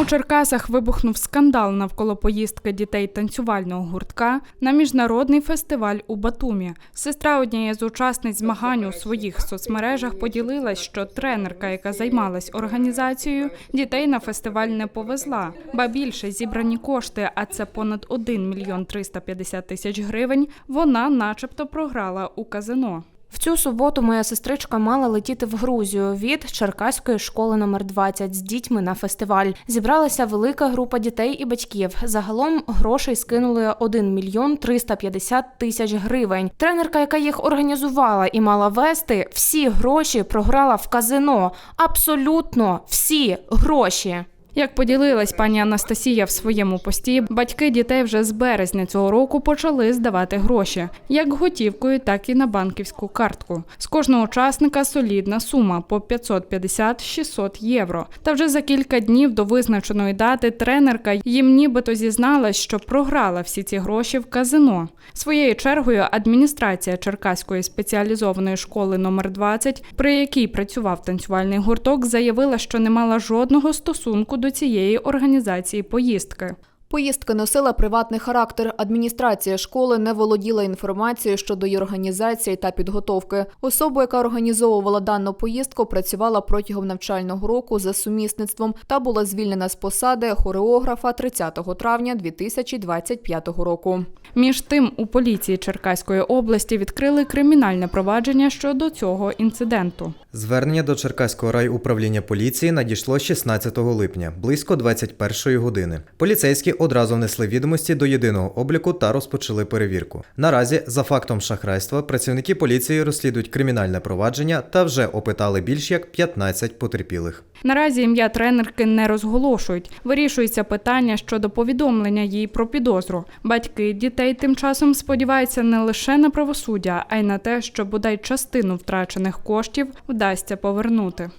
У Черкасах вибухнув скандал навколо поїздки дітей танцювального гуртка на міжнародний фестиваль у Батумі. Сестра однієї з учасниць змагань у своїх соцмережах поділилась, що тренерка, яка займалась організацією, дітей на фестиваль не повезла. Ба більше зібрані кошти, а це понад 1 мільйон 350 тисяч гривень. Вона, начебто, програла у казино. В цю суботу моя сестричка мала летіти в Грузію від Черкаської школи номер 20 з дітьми на фестиваль. Зібралася велика група дітей і батьків. Загалом грошей скинули 1 мільйон 350 тисяч гривень. Тренерка, яка їх організувала і мала вести, всі гроші програла в казино. Абсолютно всі гроші. Як поділилась пані Анастасія в своєму пості, батьки дітей вже з березня цього року почали здавати гроші як готівкою, так і на банківську картку. З кожного учасника солідна сума по 550-600 євро. Та вже за кілька днів до визначеної дати тренерка їм нібито зізналась, що програла всі ці гроші в казино. Своєю чергою адміністрація Черкаської спеціалізованої школи номер 20, при якій працював танцювальний гурток, заявила, що не мала жодного стосунку до цієї організації поїздки. Поїздка носила приватний характер. Адміністрація школи не володіла інформацією щодо її організації та підготовки. Особа, яка організовувала дану поїздку, працювала протягом навчального року за сумісництвом та була звільнена з посади хореографа 30 травня 2025 року. Між тим, у поліції Черкаської області відкрили кримінальне провадження щодо цього інциденту. Звернення до Черкаського райуправління поліції надійшло 16 липня, близько 21 години. Поліцейські одразу внесли відомості до єдиного обліку та розпочали перевірку. Наразі, за фактом шахрайства, працівники поліції розслідують кримінальне провадження та вже опитали більш як 15 потерпілих. Наразі ім'я тренерки не розголошують. Вирішується питання щодо повідомлення їй про підозру. Батьки дітей тим часом сподіваються не лише на правосуддя, а й на те, що бодай частину втрачених коштів вдасться повернути.